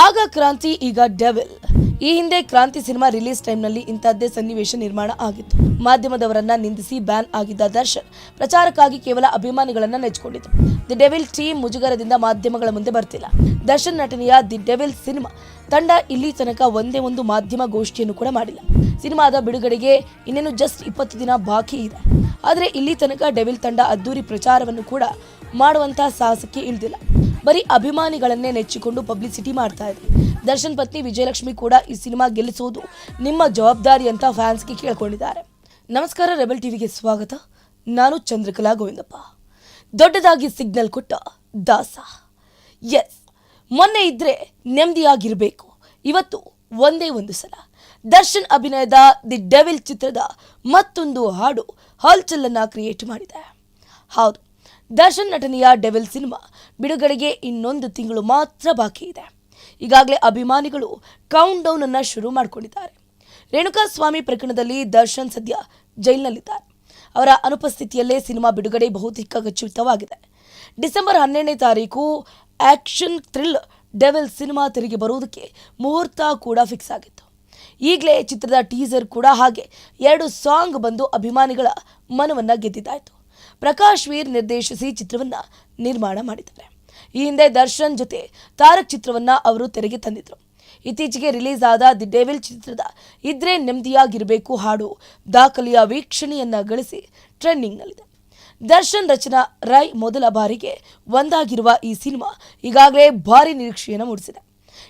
ಆಗ ಕ್ರಾಂತಿ ಈಗ ಡೆವಿಲ್. ಈ ಹಿಂದೆ ಕ್ರಾಂತಿ ಸಿನಿಮಾ ರಿಲೀಸ್ ಟೈಮ್ನಲ್ಲಿ ಇಂಥದ್ದೇ ಸನ್ನಿವೇಶ ನಿರ್ಮಾಣ ಆಗಿತ್ತು. ಮಾಧ್ಯಮದವರನ್ನ ನಿಂದಿಸಿ ಬ್ಯಾನ್ ಆಗಿದ್ದ ದರ್ಶನ್ ಪ್ರಚಾರಕ್ಕಾಗಿ ಕೇವಲ ಅಭಿಮಾನಿಗಳನ್ನ ನೆಚ್ಚಿಕೊಂಡಿತು ದಿ ಡೆವಿಲ್ ಟೀಮ್ ಮುಜುಗರದಿಂದ ಮಾಧ್ಯಮಗಳ ಮುಂದೆ ಬರ್ತಿಲ್ಲ. ದರ್ಶನ್ ನಟನೆಯ ದಿ ಡೆವಿಲ್ ಸಿನಿಮಾ ತಂಡ ಇಲ್ಲಿ ತನಕ ಒಂದೇ ಒಂದು ಮಾಧ್ಯಮ ಗೋಷ್ಠಿಯನ್ನು ಕೂಡ ಮಾಡಿಲ್ಲ. ಸಿನಿಮಾದ ಬಿಡುಗಡೆಗೆ ಇನ್ನೇನು ಜಸ್ಟ್ ಇಪ್ಪತ್ತು ದಿನ ಬಾಕಿ ಇದೆ. ಆದರೆ ಇಲ್ಲಿ ತನಕ ಡೆವಿಲ್ ತಂಡ ಅದ್ದೂರಿ ಪ್ರಚಾರವನ್ನು ಕೂಡ ಮಾಡುವಂತಹ ಸಾಹಸಕ್ಕೆ ಇಳಿದಿಲ್ಲ ಬರೀ ಅಭಿಮಾನಿಗಳನ್ನೇ ನೆಚ್ಚಿಕೊಂಡು ಪಬ್ಲಿಸಿಟಿ ಮಾಡ್ತಾ ಇದೆ. ದರ್ಶನ್ ಪತ್ನಿ ವಿಜಯಲಕ್ಷ್ಮಿ ಕೂಡ ಈ ಸಿನಿಮಾ ಗೆಲ್ಲಿಸೋದು ನಿಮ್ಮ ಜವಾಬ್ದಾರಿ ಅಂತ ಫ್ಯಾನ್ಸ್ಗೆ ಕೇಳ್ಕೊಂಡಿದ್ದಾರೆ. ನಮಸ್ಕಾರ, ರೆಬಲ್ ಟಿವಿಗೆ ಸ್ವಾಗತ. ನಾನು ಚಂದ್ರಕಲಾ ಗೋವಿಂದಪ್ಪ. ದೊಡ್ಡದಾಗಿ ಸಿಗ್ನಲ್ ಕೊಟ್ಟ ದಾಸ. ಎಸ್ ಮೊನ್ನೆ ಇದ್ರೆ ನೆಮ್ಮದಿಯಾಗಿರಬೇಕು. ಇವತ್ತು ಒಂದೇ ಒಂದು ಸಲ. ದರ್ಶನ್ ಅಭಿನಯದ ದಿ ಡೆವಿಲ್ ಚಿತ್ರದ ಮತ್ತೊಂದು ಹಾಡು ಹಲ್ಚಲನ್ನು ಕ್ರಿಯೇಟ್ ಮಾಡಿದೆ. ಹೌದು ದರ್ಶನ್ ನಟನೆಯ ಡೆವಿಲ್ ಸಿನಿಮಾ ಬಿಡುಗಡೆಗೆ ಇನ್ನೊಂದು ತಿಂಗಳು ಮಾತ್ರ ಬಾಕಿ ಇದೆ. ಈಗಾಗಲೇ ಅಭಿಮಾನಿಗಳು ಕೌಂಟ್ ಡೌನ್ ಅನ್ನ ಶುರು ಮಾಡಿಕೊಂಡಿದ್ದಾರೆ. ರೇಣುಕಾಸ್ವಾಮಿ ಪ್ರಕರಣದಲ್ಲಿ ದರ್ಶನ್ ಸದ್ಯ ಜೈಲಿನಲ್ಲಿದ್ದಾರೆ. ಅವರ ಅನುಪಸ್ಥಿತಿಯಲ್ಲೇ ಸಿನಿಮಾ ಬಿಡುಗಡೆ ಬಹುತೇಕ ಗಚ್ಚುತವಾಗಿದೆ ಡಿಸೆಂಬರ್ ಹನ್ನೆರಡನೇ ತಾರೀಕು ಆಕ್ಷನ್ ಥ್ರಿಲ್ ಡೆವಿಲ್ ಸಿನಿಮಾ ತೆರೆಗೆ ಬರುವುದಕ್ಕೆ ಮುಹೂರ್ತ ಕೂಡ ಫಿಕ್ಸ್ ಆಗಿತ್ತು. ಈಗಲೇ ಚಿತ್ರದ ಟೀಸರ್ ಕೂಡ ಹಾಗೆ ಎರಡು ಸಾಂಗ್ ಬಂದು ಅಭಿಮಾನಿಗಳ ಮನವನ್ನು ಗೆದ್ದಿದ್ದಾಯಿತು. ಪ್ರಕಾಶ್ ವೀರ್ ನಿರ್ದೇಶಿಸಿ ಚಿತ್ರವನ್ನ ನಿರ್ಮಾಣ ಮಾಡಿದ್ದಾರೆ. ಈ ಹಿಂದೆ ದರ್ಶನ್ ಜೊತೆ ತಾರಕ್ ಚಿತ್ರವನ್ನ ಅವರು ತೆರೆಗೆ ತಂದಿದ್ರು. ಇತ್ತೀಚೆಗೆ ರಿಲೀಸ್ ಆದ ದಿ ಡೇವಿಲ್ ಚಿತ್ರದ ಇದ್ರೆ ನೆಮ್ಮದಿಯಾಗಿರಬೇಕು ಹಾಡು ದಾಖಲೆಯ ವೀಕ್ಷಣೆಯನ್ನು ಗಳಿಸಿ ಟ್ರೆಂಡಿಂಗ್ನಲ್ಲಿದೆ. ದರ್ಶನ್ ರಚನಾ ರೈ ಮೊದಲ ಬಾರಿಗೆ ಒಂದಾಗಿರುವ ಈ ಸಿನಿಮಾ ಈಗಾಗಲೇ ಭಾರಿ ನಿರೀಕ್ಷೆಯನ್ನು ಮೂಡಿಸಿದೆ.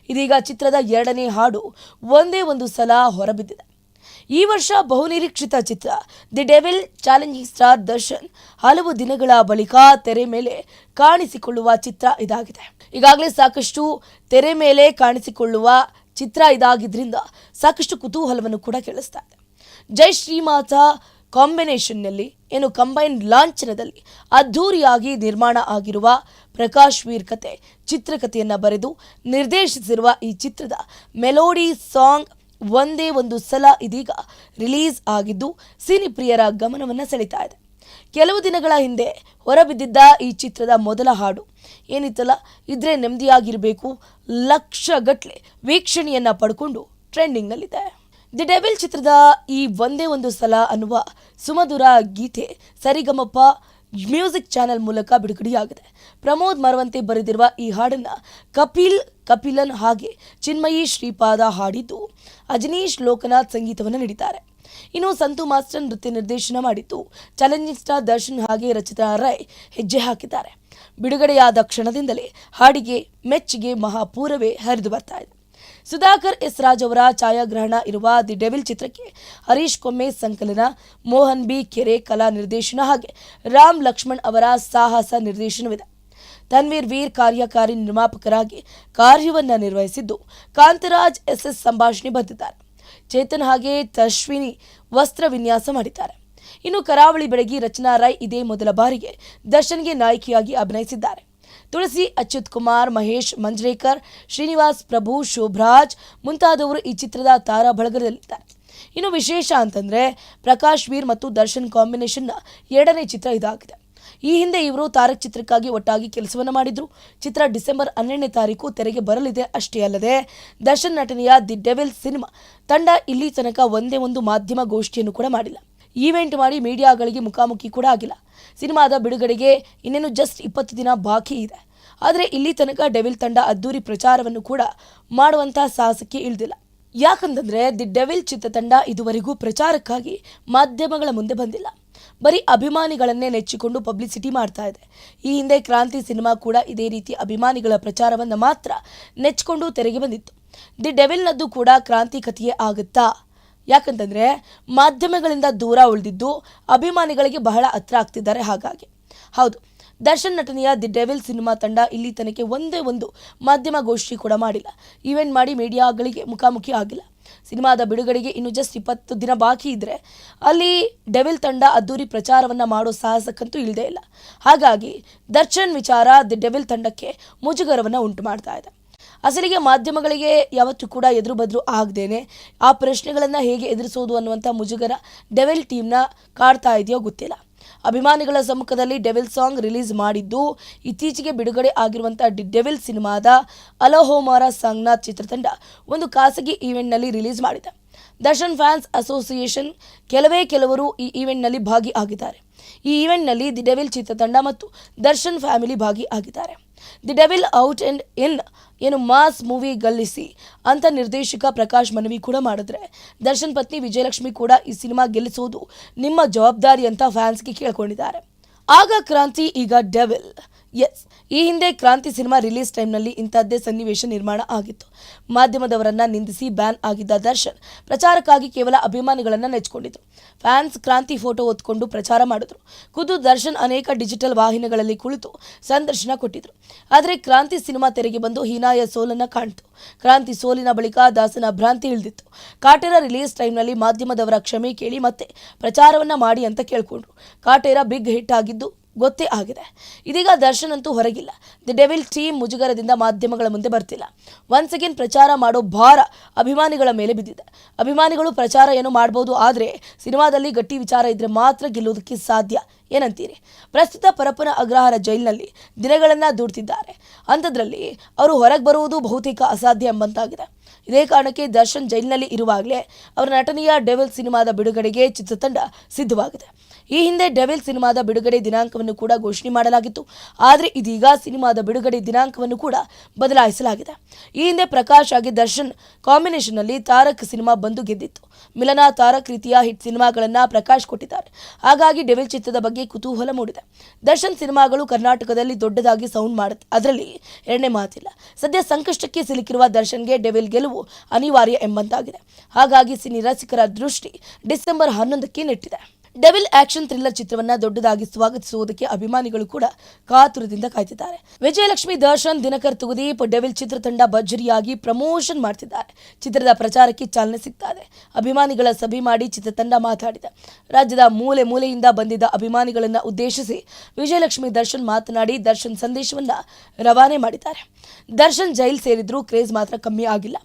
ಇದೀಗ ಚಿತ್ರದ ಎರಡನೇ ಹಾಡು ಒಂದೇ ಒಂದು ಸಲ ಹೊರಬಿದ್ದಿದೆ. ಈ ವರ್ಷ ಬಹುನಿರೀಕ್ಷಿತ ಚಿತ್ರ. The devil challenging star Darshan ಹಲವು ದಿನಗಳ ಬಳಿಕ ತೆರೆ ಮೇಲೆ ಕಾಣಿಸಿಕೊಳ್ಳುವ ಚಿತ್ರ ಇದಾಗಿದೆ. ಈಗಾಗಲೇ ಸಾಕಷ್ಟು ತೆರೆ ಮೇಲೆ ಕಾಣಿಸಿಕೊಳ್ಳುವ ಚಿತ್ರ ಇದಾಗಿದ್ದರಿಂದ ಸಾಕಷ್ಟು ಕುತೂಹಲವನ್ನು ಕೂಡ ಕೇಳಿಸ್ತಾ ಇದೆ. ಜೈ ಶ್ರೀಮಾತ ಕಾಂಬಿನೇಷನ್ನಲ್ಲಿ, ಏನು ಕಂಬೈನ್ ಲಾಂಛನದಲ್ಲಿ ಅದ್ಧೂರಿಯಾಗಿ ನಿರ್ಮಾಣ ಆಗಿರುವ ಪ್ರಕಾಶ್ ವೀರ್ ಕತೆ ಚಿತ್ರಕಥೆಯನ್ನು ಬರೆದು ನಿರ್ದೇಶಿಸಿರುವ ಈ ಚಿತ್ರದ ಮೆಲೋಡಿ ಸಾಂಗ್ ಒಂದೇ ಒಂದು ಸಲ ಇದೀಗ ರಿಲೀಸ್ ಆಗಿದ್ದು ಸಿನಿ ಪ್ರಿಯರ ಗಮನವನ್ನು ಸೆಳೀತಾ ಇದೆ. ಕೆಲವು ದಿನಗಳ ಹಿಂದೆ ಹೊರಬಿದ್ದಿದ್ದ ಈ ಚಿತ್ರದ ಮೊದಲ ಹಾಡು, ಏನಿತ್ತಲ್ಲ, ಇದ್ರೆ ನೆಮ್ಮದಿಯಾಗಿರಬೇಕು, ಲಕ್ಷಗಟ್ಲೆ ವೀಕ್ಷಣೆಯನ್ನು ಪಡ್ಕೊಂಡು ಟ್ರೆಂಡಿಂಗ್ನಲ್ಲಿದೆ ದಿ ಡೆವಿಲ್ ಚಿತ್ರದ ಈ ಒಂದೇ ಒಂದು ಸಲ ಅನ್ನುವ ಸುಮಧುರ ಗೀತೆ ಸರಿಗಮಪ ಮ್ಯೂಸಿಕ್ ಚಾನೆಲ್ ಮೂಲಕ ಬಿಡುಗಡೆಯಾಗಿದೆ. ಪ್ರಮೋದ್ ಮರವಂತೆ ಬರೆದಿರುವ ಈ ಹಾಡನ್ನ ಕಪಿಲ್, ಕಪಿಲನ್ ಹಾಗೆ ಚಿನ್ಮಯಿ ಶ್ರೀಪಾದ ಹಾಡಿದ್ದು ಅಜನೀಶ್ ಲೋಕನಾಥ್ ಸಂಗೀತವನ್ನು ನೀಡಿದ್ದಾರೆ. ಇನ್ನು ಸಂತು ಮಾಸ್ಟರ್ ನೃತ್ಯ ನಿರ್ದೇಶನ ಮಾಡಿದ್ದು ಚಾಲೆಂಜಿಂಗ್ ಸ್ಟಾರ್ ದರ್ಶನ್ ಹಾಗೆ ರಚಿತಾ ರೈ ಹೆಜ್ಜೆ ಹಾಕಿದ್ದಾರೆ. ಬಿಡುಗಡೆಯಾದ ಕ್ಷಣದಿಂದಲೇ ಹಾಡಿಗೆ ಮೆಚ್ಚುಗೆ ಮಹಾಪೂರವೇ ಹರಿದು ಬರ್ತಾ ಇದೆ. ಸುಧಾಕರ್ ಎಸ್ ರಾಜ್ ಅವರ ಛಾಯಾಗ್ರಹಣ ಇರುವ ದಿ ಡೆವಿಲ್ ಚಿತ್ರಕ್ಕೆ ಹರೀಶ್ ಕೊಮ್ಮೆ ಸಂಕಲನ, ಮೋಹನ್ ಬಿ ಕೆರೆ ಕಲಾ ನಿರ್ದೇಶನ ಹಾಗೆ ರಾಮ್ ಲಕ್ಷ್ಮಣ್ ಅವರ ಸಾಹಸ ನಿರ್ದೇಶನವಿದೆ. ತನ್ವೀರ್ ವೀರ್ ಕಾರ್ಯಕಾರಿ ನಿರ್ಮಾಪಕರಾಗಿ ಕಾರ್ಯವನ್ನು ನಿರ್ವಹಿಸಿದ್ದು ಕಾಂತರಾಜ್ ಎಸ್ ಎಸ್ ಸಂಭಾಷಣೆ ಬರೆದಿದ್ದಾರೆ. ಚೇತನ್ ಹಾಗೆ ತಶ್ವಿನಿ ವಸ್ತ್ರ ವಿನ್ಯಾಸ ಮಾಡಿದ್ದಾರೆ. ಇನ್ನು ಕರಾವಳಿ ಬೆಳಗಿ ರಚನಾ ರಾಯ್ ಇದೇ ಮೊದಲ ಬಾರಿಗೆ ದರ್ಶನ್ಗೆ ನಾಯಕಿಯಾಗಿ ಅಭಿನಯಿಸಿದ್ದಾರೆ. ತುಳಸಿ ಅಚ್ಯುತ್ ಕುಮಾರ್ ಮಹೇಶ್ ಮಂಜ್ರೇಕರ್, ಶ್ರೀನಿವಾಸ್ ಪ್ರಭು, ಶೋಭರಾಜ್ ಮುಂತಾದವರು ಈ ಚಿತ್ರದ ತಾರಾ ಬಳಗದಲ್ಲಿದ್ದಾರೆ ಇನ್ನು ವಿಶೇಷ ಅಂತಂದ್ರೆ ಪ್ರಕಾಶ್ ವೀರ್ ಮತ್ತು ದರ್ಶನ್ ಕಾಂಬಿನೇಷನ್ನ ಎರಡನೇ ಚಿತ್ರ ಇದಾಗಿದೆ. ಈ ಹಿಂದೆ ಇವರು ತಾರಕ್ ಚಿತ್ರಕ್ಕಾಗಿ ಒಟ್ಟಾಗಿ ಕೆಲಸವನ್ನು ಮಾಡಿದ್ರು. ಚಿತ್ರ ಡಿಸೆಂಬರ್ ಹನ್ನೆರಡನೇ ತಾರೀಕು ತೆರೆಗೆ ಬರಲಿದೆ ಅಷ್ಟೇ ಅಲ್ಲದೆ ದರ್ಶನ್ ನಟನೆಯ ದಿ ಡೆವಿಲ್ ಸಿನಿಮಾ ತಂಡ ಇಲ್ಲಿ ತನಕ ಒಂದೇ ಒಂದು ಮಾಧ್ಯಮ ಗೋಷ್ಠಿಯನ್ನು ಕೂಡ ಮಾಡಿಲ್ಲ. ಈವೆಂಟ್ ಮಾಡಿ ಮೀಡಿಯಾಗಳಿಗೆ ಮುಖಾಮುಖಿ ಕೂಡ ಆಗಿಲ್ಲ. ಸಿನಿಮಾದ ಬಿಡುಗಡೆಗೆ ಇನ್ನೇನು ಜಸ್ಟ್ ಇಪ್ಪತ್ತು ದಿನ ಬಾಕಿ ಇದೆ. ಆದರೆ ಇಲ್ಲಿ ತನಕ ಡೆವಿಲ್ ತಂಡ ಅದ್ದೂರಿ ಪ್ರಚಾರವನ್ನು ಕೂಡ ಮಾಡುವಂಥ ಸಾಹಸಕ್ಕೆ ಇಳಿದಿಲ್ಲ. ಯಾಕಂತಂದರೆ ದಿ ಡೆವಿಲ್ ಚಿತ್ರತಂಡ ಇದುವರೆಗೂ ಪ್ರಚಾರಕ್ಕಾಗಿ ಮಾಧ್ಯಮಗಳ ಮುಂದೆ ಬಂದಿಲ್ಲ. ಬರೀ ಅಭಿಮಾನಿಗಳನ್ನೇ ನೆಚ್ಚಿಕೊಂಡು ಪಬ್ಲಿಸಿಟಿ ಮಾಡ್ತಾ ಇದೆ. ಈ ಹಿಂದೆ ಕ್ರಾಂತಿ ಸಿನಿಮಾ ಕೂಡ ಇದೇ ರೀತಿ ಅಭಿಮಾನಿಗಳ ಪ್ರಚಾರವನ್ನು ಮಾತ್ರ ನೆಚ್ಚಿಕೊಂಡು ತೆರೆಗೆ ಬಂದಿತ್ತು. ದಿ ಡೆವಿಲ್ನದ್ದು ಕೂಡ ಕ್ರಾಂತಿ ಕಥೆಯೇ ಆಗುತ್ತಾ? ಯಾಕಂತಂದ್ರೆ ಮಾಧ್ಯಮಗಳಿಂದ ದೂರ ಉಳಿದಿದ್ದು ಅಭಿಮಾನಿಗಳಿಗೆ ಬಹಳ ಹತ್ರ ಆಗ್ತಿದ್ದಾರೆ ಹಾಗಾಗಿ. ಹೌದು, ದರ್ಶನ್ ನಟನೆಯ ದಿ ಡೆವಿಲ್ ಸಿನಿಮಾ ತಂಡ ಇಲ್ಲಿ ತನಕ ಒಂದೇ ಒಂದು ಮಾಧ್ಯಮ ಗೋಷ್ಠಿ ಕೂಡ ಮಾಡಿಲ್ಲ. ಈವೆಂಟ್ ಮಾಡಿ ಮೀಡಿಯಾಗಳಿಗೆ ಮುಖಾಮುಖಿ ಆಗಿಲ್ಲ. ಸಿನಿಮಾದ ಬಿಡುಗಡೆಗೆ ಇನ್ನು ಜಸ್ಟ್ ಇಪ್ಪತ್ತು ದಿನ ಬಾಕಿ ಇದ್ದರೆ ಅಲ್ಲಿ ಡೆವಿಲ್ ತಂಡ ಅದ್ದೂರಿ ಪ್ರಚಾರವನ್ನು ಮಾಡೋ ಸಾಹಸಕ್ಕಂತೂ ಇಲ್ಲದೇ ಇಲ್ಲ. ಹಾಗಾಗಿ ದರ್ಶನ್ ವಿಚಾರ ದಿ ಡೆವಿಲ್ ತಂಡಕ್ಕೆ ಮುಜುಗರವನ್ನು ಉಂಟು ಮಾಡ್ತಾ ಇದೆ. ಅಸಲಿಗೆ ಮಾಧ್ಯಮಗಳಿಗೆ ಯಾವತ್ತೂ ಕೂಡ ಎದುರು ಬದ್ರು ಆಗದೇನೆ. ಆ ಪ್ರಶ್ನೆಗಳನ್ನು ಹೇಗೆ ಎದುರಿಸೋದು ಅನ್ನುವಂಥ ಮುಜುಗರ ಡೆವೆಲ್ ಟೀಮ್ನ ಕಾಡ್ತಾ ಇದೆಯೋ ಗೊತ್ತಿಲ್ಲ. ಅಭಿಮಾನಿಗಳ ಸಮ್ಮುಖದಲ್ಲಿ ಡೆವಿಲ್ ಸಾಂಗ್ ರಿಲೀಸ್ ಮಾಡಿದ್ದು, ಇತ್ತೀಚೆಗೆ ಬಿಡುಗಡೆ ಆಗಿರುವಂಥ ಡಿ ಡೆವಿಲ್ ಸಿನಿಮಾದ ಅಲಹೋಮಾರ ಸಾಂಗ್ನ ಚಿತ್ರತಂಡ ಒಂದು ಖಾಸಗಿ ಈವೆಂಟ್ನಲ್ಲಿ ರಿಲೀಸ್ ಮಾಡಿದೆ. ದರ್ಶನ್ ಫ್ಯಾನ್ಸ್ ಅಸೋಸಿಯೇಷನ್ ಕೆಲವೇ ಕೆಲವರು ಈ ಈವೆಂಟ್ನಲ್ಲಿ ಭಾಗಿಯಾಗಿದ್ದಾರೆ ಈ ಈವೆಂಟ್ನಲ್ಲಿ ದಿ ಡೆವಿಲ್ ಚಿತ್ರತಂಡ ಮತ್ತು ದರ್ಶನ್ ಫ್ಯಾಮಿಲಿ ಭಾಗಿಯಾಗಿದ್ದಾರೆ the devil out and in ಏನು ಮಾಸ್ ಮೂವಿ ಗಲ್ಲಿಸಿ ಅಂತ ನಿರ್ದೇಶಕ ಪ್ರಕಾಶ್ ಮನವಿ ಕೂಡ ಮಾಡಿದ್ರೆ. ದರ್ಶನ್ ಪತ್ನಿ ವಿಜಯಲಕ್ಷ್ಮಿ ಕೂಡ ಈ ಸಿನಿಮಾ ಗೆಲ್ಲಿಸೋದು ನಿಮ್ಮ ಜವಾಬ್ದಾರಿ ಅಂತ ಫ್ಯಾನ್ಸ್ಗೆ ಕೇಳ್ಕೊಂಡಿದ್ದಾರೆ. ಆಗ ಕ್ರಾಂತಿ ಈಗ ಡೆವಿಲ್. ಎಸ್ ಈ ಹಿಂದೆ ಕ್ರಾಂತಿ ಸಿನಿಮಾ ರಿಲೀಸ್ ಟೈಮ್ನಲ್ಲಿ ಇಂಥದ್ದೇ ಸನ್ನಿವೇಶ ನಿರ್ಮಾಣ ಆಗಿತ್ತು. ಮಾಧ್ಯಮದವರನ್ನ ನಿಂದಿಸಿ ಬ್ಯಾನ್ ಆಗಿದ್ದ ದರ್ಶನ್ ಪ್ರಚಾರಕ್ಕಾಗಿ ಕೇವಲ ಅಭಿಮಾನಿಗಳನ್ನ ನೆಚ್ಕೊಂಡಿದ್ರು. ಫ್ಯಾನ್ಸ್ ಕ್ರಾಂತಿ ಫೋಟೋ ಹೊತ್ಕೊಂಡು ಪ್ರಚಾರ ಮಾಡಿದ್ರು. ಖುದ್ದು ದರ್ಶನ್ ಅನೇಕ ಡಿಜಿಟಲ್ ವಾಹಿನಿಗಳಲ್ಲಿ ಕುಳಿತು ಸಂದರ್ಶನ ಕೊಟ್ಟಿದ್ರು. ಆದರೆ ಕ್ರಾಂತಿ ಸಿನಿಮಾ ತೆರೆಗೆ ಬಂದು ಹೀನಾಯ ಸೋಲನ್ನು ಕಾಣ್ತು. ಕ್ರಾಂತಿ ಸೋಲಿನ ಬಳಿಕ ದಾಸನ ಭ್ರಾಂತಿ ಇಳಿದಿತ್ತು. ಕಾಟೇರ ರಿಲೀಸ್ ಟೈಮ್ನಲ್ಲಿ ಮಾಧ್ಯಮದವರ ಕ್ಷಮೆ ಕೇಳಿ ಮತ್ತೆ ಪ್ರಚಾರವನ್ನ ಮಾಡಿ ಅಂತ ಕೇಳ್ಕೊಂಡ್ರು. ಕಾಟೇರ ಬಿಗ್ ಹಿಟ್ ಆಗಿದ್ದು ಗೊತ್ತೇ ಆಗಿದೆ. ಇದೀಗ ದರ್ಶನ್ ಅಂತೂ ಹೊರಗಿಲ್ಲ. ದಿ ಡೆವಿಲ್ ಟೀಮ್ ಮುಜುಗರದಿಂದ ಮಾಧ್ಯಮಗಳ ಮುಂದೆ ಬರ್ತಿಲ್ಲ. ಒನ್ಸ್ ಅಗೇನ್ ಪ್ರಚಾರ ಮಾಡೋ ಭಾರ ಅಭಿಮಾನಿಗಳ ಮೇಲೆ ಬಿದ್ದಿದೆ. ಅಭಿಮಾನಿಗಳು ಪ್ರಚಾರ ಏನು ಮಾಡ್ಬೋದು ಆದರೆ ಸಿನಿಮಾದಲ್ಲಿ ಗಟ್ಟಿ ವಿಚಾರ ಇದ್ರೆ ಮಾತ್ರ ಗೆಲ್ಲುವುದಕ್ಕೆ ಸಾಧ್ಯ ಏನಂತೀರಿ? ಪ್ರಸ್ತುತ ಪರಪ್ಪನ ಅಗ್ರಹಾರ ಜೈಲಿನಲ್ಲಿ ದಿನಗಳನ್ನು ದೂಡ್ತಿದ್ದಾರೆ. ಅಂಥದ್ರಲ್ಲಿ ಅವರು ಹೊರಗೆ ಬರುವುದು ಬಹುತೇಕ ಅಸಾಧ್ಯ ಎಂಬಂತಾಗಿದೆ. ಇದೇ ಕಾರಣಕ್ಕೆ ದರ್ಶನ್ ಜೈಲಿನಲ್ಲಿ ಇರುವಾಗಲೇ ಅವರ ನಟನೆಯ ಡೆವಿಲ್ ಸಿನಿಮಾದ ಬಿಡುಗಡೆಗೆ ಚಿತ್ರತಂಡ ಸಿದ್ಧವಾಗಿದೆ. ಈ ಹಿಂದೆ ಡೆವಿಲ್ ಸಿನಿಮಾದ ಬಿಡುಗಡೆ ದಿನಾಂಕವನ್ನು ಕೂಡ ಘೋಷಣೆ ಮಾಡಲಾಗಿತ್ತು. ಆದರೆ ಇದೀಗ ಸಿನಿಮಾದ ಬಿಡುಗಡೆ ದಿನಾಂಕವನ್ನು ಕೂಡ ಬದಲಾಯಿಸಲಾಗಿದೆ. ಈ ಹಿಂದೆ ಪ್ರಕಾಶ್ ಆಗಿ ದರ್ಶನ್ ಕಾಂಬಿನೇಷನ್ನಲ್ಲಿ ತಾರಕ್ ಸಿನಿಮಾ ಬಂದು ಗೆದ್ದಿತ್ತು. ಮಿಲನ ತಾರಕ್ ರೀತಿಯ ಹಿಟ್ ಸಿನಿಮಾಗಳನ್ನ ಪ್ರಕಾಶ್ ಕೊಟ್ಟಿದ್ದಾರೆ. ಹಾಗಾಗಿ ಡೆವಿಲ್ ಚಿತ್ರದ ಬಗ್ಗೆ ಕುತೂಹಲ ಮೂಡಿದೆ. ದರ್ಶನ್ ಸಿನಿಮಾಗಳು ಕರ್ನಾಟಕದಲ್ಲಿ ದೊಡ್ಡದಾಗಿ ಸೌಂಡ್ ಮಾಡುತ್ತೆ ಅದರಲ್ಲಿ ಎರಡನೇ ಮಾತಿಲ್ಲ. ಸದ್ಯ ಸಂಕಷ್ಟಕ್ಕೆ ಸಿಲುಕಿರುವ ದರ್ಶನ್ಗೆ ಡೆವಿಲ್ ಗೆಲುವು ಅನಿವಾರ್ಯ ಎಂಬಂತಾಗಿದೆ. ಹಾಗಾಗಿ ಸಿನಿ ರಸಿಕರ ದೃಷ್ಟಿ ಡಿಸೆಂಬರ್ ಹನ್ನೊಂದಕ್ಕೆ ನೆಟ್ಟಿದೆ. ಡೆವಿಲ್ ಆಕ್ಷನ್ ಥ್ರಿಲ್ಲರ್ ಚಿತ್ರವನ್ನ ದೊಡ್ಡದಾಗಿ ಸ್ವಾಗತಿಸುವುದಕ್ಕೆ ಅಭಿಮಾನಿಗಳು ಕೂಡ ಕಾತುರದಿಂದ ಕಾಯ್ತಿದ್ದಾರೆ. ವಿಜಯಲಕ್ಷ್ಮಿ, ದರ್ಶನ್, ದಿನಕರ್ ತುಗುದೀಪ್ ಡೆವಿಲ್ ಚಿತ್ರತಂಡ ಭರ್ಜರಿಯಾಗಿ ಪ್ರಮೋಷನ್ ಮಾಡ್ತಿದ್ದಾರೆ. ಚಿತ್ರದ ಪ್ರಚಾರಕ್ಕೆ ಚಾಲನೆ ಸಿಗ್ತಾ ಅಭಿಮಾನಿಗಳ ಸಭೆ ಮಾಡಿ ಚಿತ್ರತಂಡ ಮಾತಾಡಿದೆ. ರಾಜ್ಯದ ಮೂಲೆ ಮೂಲೆಯಿಂದ ಬಂದಿದ್ದ ಅಭಿಮಾನಿಗಳನ್ನ ಉದ್ದೇಶಿಸಿ ವಿಜಯಲಕ್ಷ್ಮಿ, ದರ್ಶನ್ ಮಾತನಾಡಿ ದರ್ಶನ್ ಸಂದೇಶವನ್ನ ರವಾನೆ ಮಾಡಿದ್ದಾರೆ. ದರ್ಶನ್ ಜೈಲ್ ಸೇರಿದ್ರೂ ಕ್ರೇಜ್ ಮಾತ್ರ ಕಮ್ಮಿ ಆಗಿಲ್ಲ.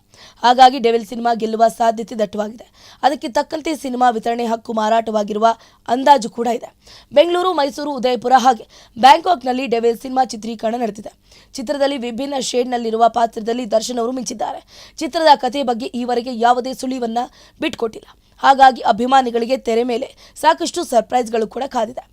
ಹಾಗಾಗಿ ಡೆವಿಲ್ ಸಿನಿಮಾ ಗೆಲ್ಲುವ ಸಾಧ್ಯತೆ ದಟ್ಟವಾಗಿದೆ. ಅದಕ್ಕೆ ತಕ್ಕಂತೆ ಸಿನಿಮಾ ವಿತರಣೆ ಹಕ್ಕು ಮಾರಾಟವಾಗಿರುವ ಅಂದಾಜು ಕೂಡ ಇದೆ. ಬೆಂಗಳೂರು, ಮೈಸೂರು, ಉದಯಪುರ ಹಾಗೆ ಬ್ಯಾಂಕಾಕ್ನಲ್ಲಿ ಡೆವಿಲ್ ಸಿನಿಮಾ ಚಿತ್ರೀಕರಣ ನಡೆದಿದೆ. ಚಿತ್ರದಲ್ಲಿ ವಿಭಿನ್ನ ಶೇಡ್ನಲ್ಲಿರುವ ಪಾತ್ರದಲ್ಲಿ ದರ್ಶನ್ ಅವರು ಮಿಂಚಿದ್ದಾರೆ. ಚಿತ್ರದ ಕಥೆ ಬಗ್ಗೆ ಈವರೆಗೆ ಯಾವುದೇ ಸುಳಿವನ್ನ ಬಿಟ್ಕೊಟ್ಟಿಲ್ಲ. ಹಾಗಾಗಿ ಅಭಿಮಾನಿಗಳಿಗೆ ತೆರೆ ಮೇಲೆ ಸಾಕಷ್ಟು ಸರ್ಪ್ರೈಸ್ಗಳು ಕೂಡ ಕಾದಿದೆ.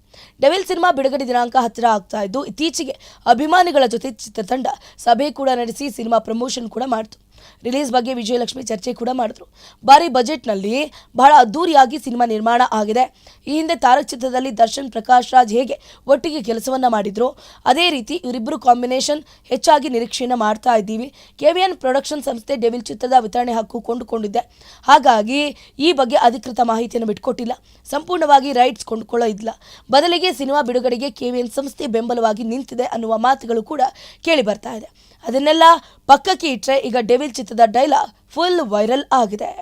ಡೆವಿಲ್ ಸಿನಿಮಾ ಬಿಡುಗಡೆ ದಿನಾಂಕ ಹತ್ತಿರ ಆಗ್ತಾ ಇದ್ದು, ಇತ್ತೀಚೆಗೆ ಅಭಿಮಾನಿಗಳ ಜೊತೆ ಚಿತ್ರತಂಡ ಸಭೆ ಕೂಡ ನಡೆಸಿ ಸಿನಿಮಾ ಪ್ರಮೋಷನ್ ಕೂಡ ಮಾಡಿತು. ರಿಲೀಸ್ ಬಗ್ಗೆ ವಿಜಯಲಕ್ಷ್ಮಿ ಚರ್ಚೆ ಕೂಡ ಮಾಡಿದ್ರು. ಭಾರಿ ಬಜೆಟ್ನಲ್ಲಿ ಬಹಳ ಅದ್ದೂರಿಯಾಗಿ ಸಿನಿಮಾ ನಿರ್ಮಾಣ ಆಗಿದೆ. ಈ ಹಿಂದೆ ತಾರಕ್ ಚಿತ್ರದಲ್ಲಿ ದರ್ಶನ್ ಪ್ರಕಾಶ್ ರಾಜ್ ಹೇಗೆ ಒಟ್ಟಿಗೆ ಕೆಲಸವನ್ನು ಮಾಡಿದ್ರು, ಅದೇ ರೀತಿ ಇವರಿಬ್ಬರು ಕಾಂಬಿನೇಷನ್ ಹೆಚ್ಚಾಗಿ ನಿರೀಕ್ಷೆಯನ್ನು ಮಾಡ್ತಾ ಇದ್ದೀವಿ. ಕೆ ವಿ ಎನ್ ಪ್ರೊಡಕ್ಷನ್ ಸಂಸ್ಥೆ ಡೆವಿಲ್ ಚಿತ್ರದ ವಿತರಣೆ ಹಕ್ಕು ಕೊಂಡುಕೊಂಡಿದೆ. ಹಾಗಾಗಿ ಈ ಬಗ್ಗೆ ಅಧಿಕೃತ ಮಾಹಿತಿಯನ್ನು ಬಿಟ್ಕೊಟ್ಟಿಲ್ಲ. ಸಂಪೂರ್ಣವಾಗಿ ರೈಟ್ಸ್ ಕೊಂಡುಕೊಳ್ಳೋ ಇಲ್ಲ ಬದಲಿಗೆ ಸಿನಿಮಾ ಬಿಡುಗಡೆಗೆ ಕೆವಿಎನ್ ಸಂಸ್ಥೆ ಬೆಂಬಲವಾಗಿ ನಿಂತಿದೆ ಅನ್ನುವ ಮಾತುಗಳು ಕೂಡ ಕೇಳಿ ಬರ್ತಾ ಇದೆ. ಅದನ್ನೆಲ್ಲ ಪಕ್ಕಕ್ಕೆ ಇಟ್ಟರೆ ಈಗ ಡೆವಿಲ್ ಚಿತ್ರದ ಡೈಲಾಗ್ ಫುಲ್ ವೈರಲ್ ಆಗಿದೆ.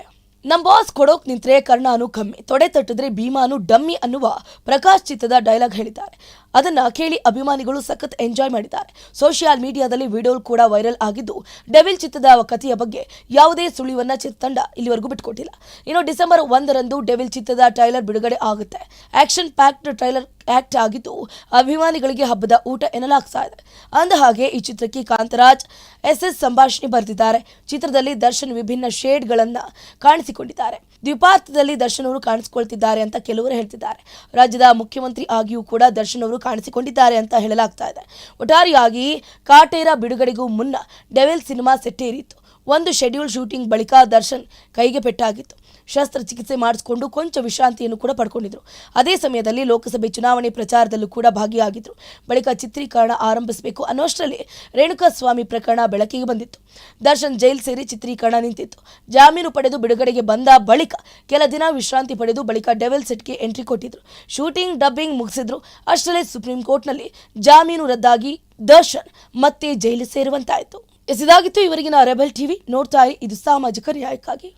ನಮ್ಮ ಬಾಸ್ ಕೊಡೋಕ್ ನಿಂತ್ರೆ ಕರ್ಣಾನು ಕಮ್ಮಿ, ತೊಡೆ ತಟ್ಟಿದ್ರೆ ಭೀಮಾನು ಡಮ್ಮಿ ಅನ್ನುವ ಪ್ರಕಾಶ್ ಚಿತ್ರದ ಡೈಲಾಗ್ ಹೇಳಿದ್ದಾರೆ. ಅದನ್ನ ಕೇಳಿ ಅಭಿಮಾನಿಗಳು ಸಖತ್ ಎಂಜಾಯ್ ಮಾಡಿದ್ದಾರೆ. ಸೋಷಿಯಲ್ ಮೀಡಿಯಾದಲ್ಲಿ ವಿಡಿಯೋ ಕೂಡ ವೈರಲ್ ಆಗಿದ್ದು, ಡೆವಿಲ್ ಚಿತ್ರದ ಕಥೆಯ ಬಗ್ಗೆ ಯಾವುದೇ ಸುಳಿವನ್ನ ಚಿತ್ರತಂಡ ಇಲ್ಲಿವರೆಗೂ ಬಿಟ್ಕೊಟ್ಟಿಲ್ಲ. ಇನ್ನು ಡಿಸೆಂಬರ್ ಒಂದರಂದು ಡೆವಿಲ್ ಚಿತ್ರದ ಟ್ರೈಲರ್ ಬಿಡುಗಡೆ ಆಗುತ್ತೆ. ಆಕ್ಷನ್ ಪ್ಯಾಕ್ಡ್ ಟ್ರೈಲರ್ ಆಕ್ಟ್ ಆಗಿದ್ದು ಅಭಿಮಾನಿಗಳಿಗೆ ಹಬ್ಬದ ಊಟ ಎನ್ನಲಾಗ್ತಾ ಇದೆ. ಅಂದ ಹಾಗೆ ಈ ಚಿತ್ರಕ್ಕೆ ಕಾಂತರಾಜ್ ಎಸ್ ಎಸ್ ಸಂಭಾಷಣೆ ಬರೆದಿದ್ದಾರೆ. ಚಿತ್ರದಲ್ಲಿ ದರ್ಶನ್ ವಿಭಿನ್ನ ಶೇಡ್ಗಳನ್ನು ಕಾಣಿಸಿಕೊಂಡಿದ್ದಾರೆ. ದ್ವಿಪಾರ್ಥದಲ್ಲಿ ದರ್ಶನ್ ಅವರು ಕಾಣಿಸಿಕೊಳ್ತಿದ್ದಾರೆ ಅಂತ ಕೆಲವರು ಹೇಳ್ತಿದ್ದಾರೆ. ರಾಜ್ಯದ ಮುಖ್ಯಮಂತ್ರಿ ಆಗಿಯೂ ಕೂಡ ದರ್ಶನ್ ಅವರು ಕಾಣಿಸಿಕೊಂಡಿದ್ದಾರೆ ಅಂತ ಹೇಳಲಾಗ್ತಾ ಇದೆ. ಒಟ್ಟಾರೆಯಾಗಿ ಕಾಟೇರ ಬಿಡುಗಡೆಗೂ ಮುನ್ನ ಡೆವಿಲ್ ಸಿನಿಮಾ ಸೆಟ್ಟೇರಿತ್ತು. ಒಂದು ಶೆಡ್ಯೂಲ್ ಶೂಟಿಂಗ್ ಬಳಿಕ ದರ್ಶನ್ ಕೈಗೆ ಪೆಟ್ಟಾಗಿತ್ತು. ಶಸ್ತ್ರಚಿಕಿತ್ಸೆ ಮಾಡಿಸಿಕೊಂಡು ಕೊಂಚ ವಿಶ್ರಾಂತಿಯನ್ನು ಕೂಡ ಪಡ್ಕೊಂಡಿದ್ರು. ಅದೇ ಸಮಯದಲ್ಲಿ ಲೋಕಸಭೆ ಚುನಾವಣೆ ಪ್ರಚಾರದಲ್ಲೂ ಕೂಡ ಭಾಗಿಯಾಗಿದ್ರು. ಬಳಿಕ ಚಿತ್ರೀಕರಣ ಆರಂಭಿಸಬೇಕು ಅನ್ನೋಷ್ಟರಲ್ಲಿ ರೇಣುಕಾಸ್ವಾಮಿ ಪ್ರಕರಣ ಬೆಳಕಿಗೆ ಬಂದಿತ್ತು. ದರ್ಶನ್ ಜೈಲ್ ಸೇರಿ ಚಿತ್ರೀಕರಣ ನಿಂತಿತ್ತು. ಜಾಮೀನು ಪಡೆದು ಬಿಡುಗಡೆಗೆ ಬಂದ ಬಳಿಕ ಕೆಲ ದಿನ ವಿಶ್ರಾಂತಿ ಪಡೆದು ಬಳಿಕ ಡೆವೆಲ್ ಸೆಟ್ಗೆ ಎಂಟ್ರಿ ಕೊಟ್ಟಿದ್ರು. ಶೂಟಿಂಗ್, ಡಬ್ಬಿಂಗ್ ಮುಗಿಸಿದ್ರು. ಅಷ್ಟರಲ್ಲೇ ಸುಪ್ರೀಂ ಕೋರ್ಟ್ನಲ್ಲಿ ಜಾಮೀನು ರದ್ದಾಗಿ ದರ್ಶನ್ ಮತ್ತೆ ಜೈಲು ಸೇರುವಂತಾಯಿತು. ಇದಾಗಿತ್ತು ಇವರಿಗಿನ ರೆಬೆಲ್ ಟಿವಿ ನೋಡ್ತಾ ಇದು ಸಾಮಾಜಿಕ ನ್ಯಾಯಕ್ಕಾಗಿ.